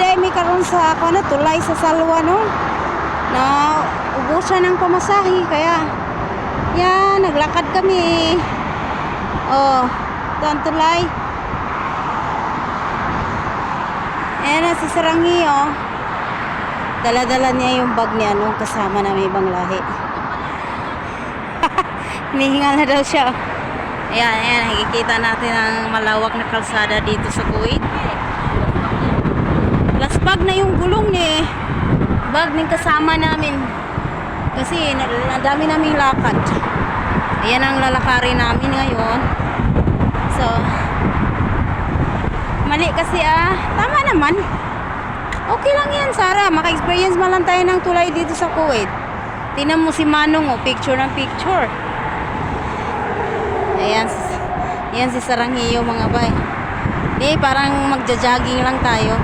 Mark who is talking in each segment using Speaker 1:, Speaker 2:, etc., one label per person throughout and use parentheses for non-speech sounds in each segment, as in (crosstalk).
Speaker 1: day mi karon sa ako na tulay sa Salwa no. Na ubusan ng pamasahe kaya yan naglakad kami. Oh, doon tulay. Ayan na si Saranghi oh. Dala-dala niya yung bag niya nung kasama na may ibang lahi. (laughs) Hinihingal na daw siya. Ayan, ayan, nakikita natin ang malawak na kalsada dito sa Kuwait. Laspag na yung gulong ni bag ng kasama namin. Kasi na dami naming lakad. Ayan ang lalakarin namin ngayon. So, mali kasi ah. Tama naman. Okay lang yan, Sara. Maka-experience man lang tayo ng tulay dito sa Kuwait. Tingnan mo si Manong, oh, picture ng picture. Ayan, ayan si Saranghiyo mga bay. Di, parang magja-jogging lang tayo.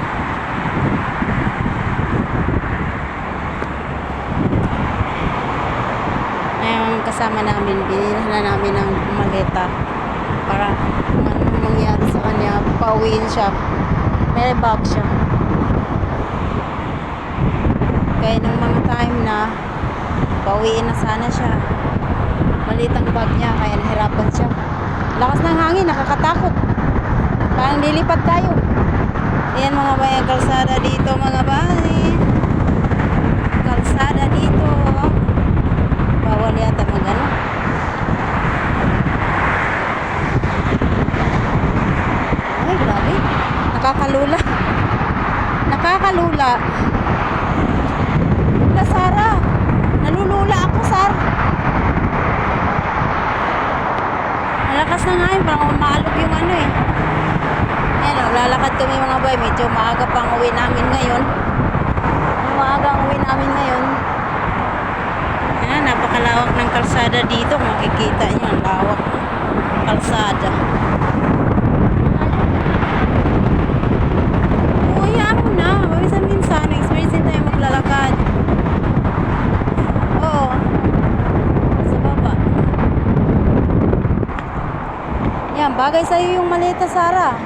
Speaker 1: Ayun, kasama namin, binilhan na namin ng maleta para kung ano mangyari sa kanya, pauwiin siya. May bag siya. Kaya nung mga time na pauwiin na sana siya, maliit ang bag niya, kaya nahirapan siya. Lakas ng hangin, nakakatakot. Parang lilipad tayo. Ayan mga bayan, kalsada dito mga bayan. Kalsada dito. Bawal yata mag ano. Ay, grabe. Nakakalula. Nakakalula. Lula, Sara. Nalulula ako, Sar. Malakas na nga yun. Parang umalog yung ano eh. Ayan, oh, lalakad kami mga bay. Medyo maaga pang uwi namin ngayon. Maaga ang uwi namin ngayon. Ayan, napakalawak ng kalsada dito. Makikita niyo ang lawak ng kalsada. Uya mo na. Paminsan-minsan, experience din tayo maglalakad. Oo. Sa baba. Yan, bagay sa'yo yung maleta, Sara.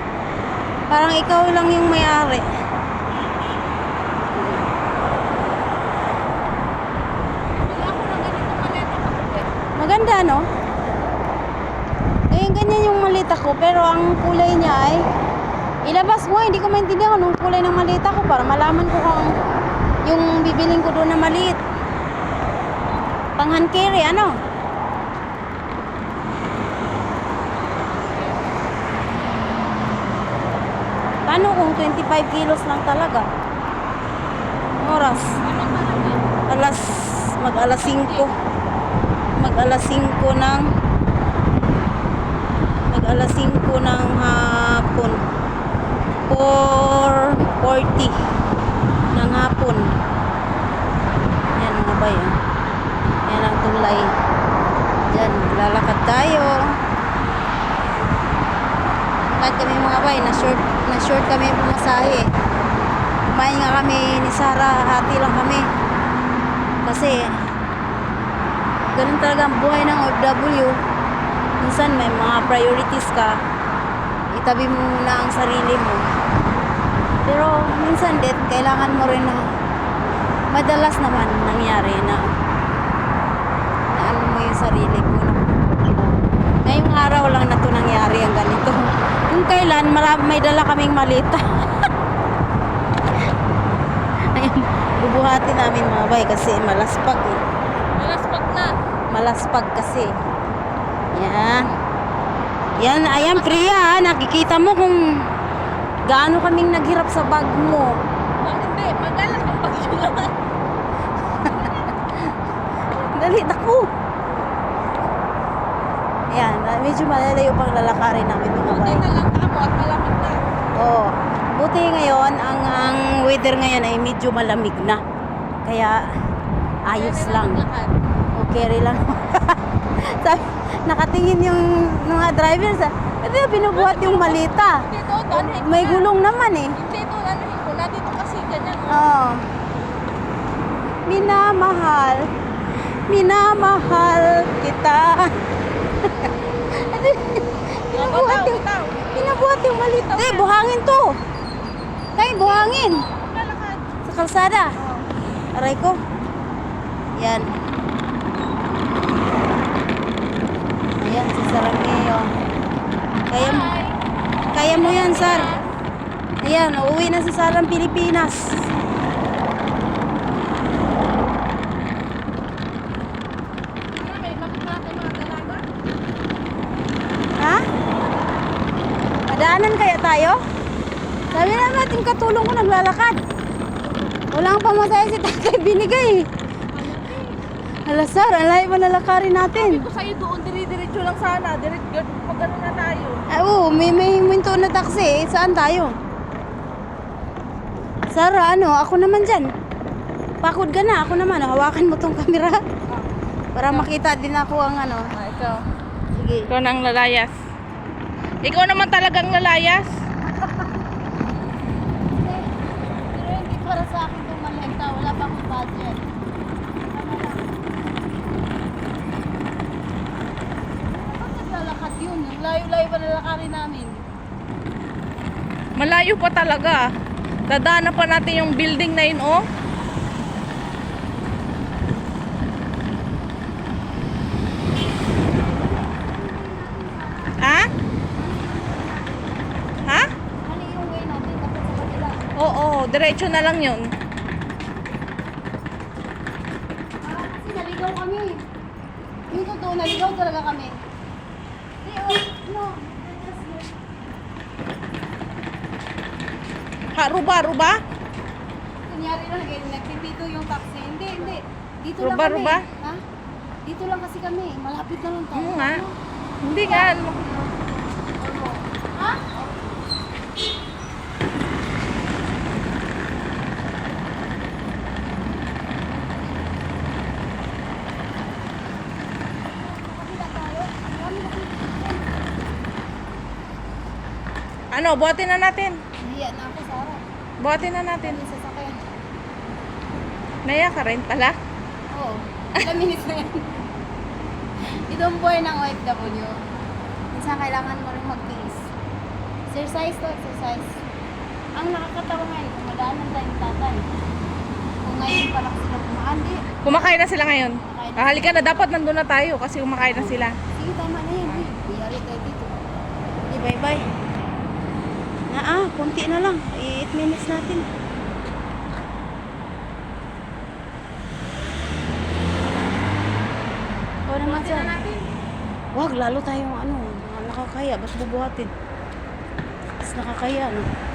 Speaker 1: Parang ikaw lang yung may-ari. Maganda, no? Ganyan, ganyan yung malita ko, pero ang kulay niya ay ilabas mo, hindi ko maintindihan kung kulay ng malita ko para malaman ko kung yung bibiling ko doon na maliit. Pang hand carry, ano? Paano kung 25 kilos lang talaga? Oras. Alas, mag alas 5. Mag alas 5 ng mag alas 5 ng hapon. 4.40 ng hapon. Yan mga bay. ah. Yan ang tulay. Yan, lalakad tayo. Kahit kami mga bay, na short, kami pumasahe. Kumain nga kami ni Sarah, hati lang kami. Kasi, ganun talaga ang buhay ng OFW. Minsan may mga priorities ka, itabi mo muna ang sarili mo. Pero minsan din, kailangan mo rin na madalas naman nangyari na na ano mo yung sarili mo ngayong araw lang na to nangyari ang ganito. Kung kailan, marami, may dala kaming malita. (laughs) Ayun, bubuhatin namin mga bay kasi malaspag eh.
Speaker 2: Malaspag na.
Speaker 1: Malaspag kasi. Yan. Yan, ayan Priya, nakikita mo kung gaano kaming naghirap sa bag mo.
Speaker 2: Oh, hindi. Magalang bagyo naman. (laughs)
Speaker 1: Dali, naku! Ayan, medyo malalayo pang lalakarin namin mga
Speaker 2: Buti
Speaker 1: bay.
Speaker 2: na lang kamo at malamig na.
Speaker 1: Oo. Buti ngayon, ang, ang weather ngayon ay medyo malamig na. Kaya, ayos
Speaker 2: Pwede
Speaker 1: lang. Okay lang. (laughs) Sabi, nakatingin yung mga driver sa, ito binubuhat yung malita.
Speaker 2: Dito, danin ko
Speaker 1: May gulong naman eh.
Speaker 2: Hindi ito, ano ko na. Dito kasi ganyan. oh.
Speaker 1: Oo. Minamahal. Minamahal kita. (laughs) Binubuhat
Speaker 2: Bitaw,
Speaker 1: yung, binubuhat yung malita. Eh, buhangin to. Tay, buhangin. sa kalsada.
Speaker 2: Oh.
Speaker 1: Aray ko. Yan. Ayan, si Sarangeo. Kaya
Speaker 2: Hi.
Speaker 1: kaya mo yan, Sar. Ayan, uuwi na si Sarang Pilipinas.
Speaker 2: Ano, may bakit natin mga dalaga?
Speaker 1: Ha? Padaanan kaya tayo? Sabi na natin katulong ko naglalakad. Walang pamatay si tatay (laughs) binigay. Hala Sar, ang layo pa nalakarin natin.
Speaker 2: Sabi ko sa'yo doon, dire-diretso lang sana. Diretso, pag ano na tayo.
Speaker 1: Ay, oo, may, may minto na taxi. Eh, Saan tayo? Sara, ano, ako naman dyan. Pakod ka na, ako naman. Hawakan mo tong camera. (laughs) Para makita din ako ang ano.
Speaker 2: Ah, ikaw.
Speaker 1: Sige.
Speaker 2: Ikaw nang lalayas. Ikaw naman talagang lalayas.
Speaker 1: Pero hindi para sa akin itong malenta. Wala pa akong budget. Dapat naglalakad yun. Ang layo-layo pa nalakarin namin.
Speaker 2: Malayo pa talaga. Dadaanan pa natin yung building na yun, oh. Ha? Ha?
Speaker 1: Mali yung way natin. Dapat sa kabila.
Speaker 2: Oo, diretso na lang yun.
Speaker 1: Ah, kasi naligaw kami. Yung totoo, naligaw talaga kami. Oh, no.
Speaker 2: Ha, ruba, ruba?
Speaker 1: Kunyari lang, eh, nagpipito yung taxi. Hindi, hindi. Dito
Speaker 2: Ruba,
Speaker 1: lang kami.
Speaker 2: ruba?
Speaker 1: Ha? Dito lang kasi kami. Malapit na lang tayo.
Speaker 2: Oo nga.
Speaker 1: Ano?
Speaker 2: Hindi nga. ano.
Speaker 1: Ha? Kabila tayo. Marami na
Speaker 2: Ano, buhatin na natin.
Speaker 1: Nahiya na ako, Sarah.
Speaker 2: Buhatin na natin.
Speaker 1: Dami sasakyan.
Speaker 2: Naya ka rin pala.
Speaker 1: Oo. Ilang minutes na yan. Ito ang buhay ng OFW. Minsan kailangan mo rin mag-tiis. Exercise to, exercise. Ang nakakatawa ngayon, tayo ng tatay. Kung ngayon pa lang sila kumaan, di.
Speaker 2: Kumakain na sila ngayon.
Speaker 1: Kumakain.
Speaker 2: Ah, halika na, dapat nandun na tayo kasi kumakain na sila.
Speaker 1: Sige, tama na yan. Di, biyari tayo dito. Di, bye-bye. Na ah, konti na lang. 8 minutes natin. Ikaw naman sir. Wag, lalo tayong ano, nakakaya. Ba't bubuhatin? Mas nakakaya, no?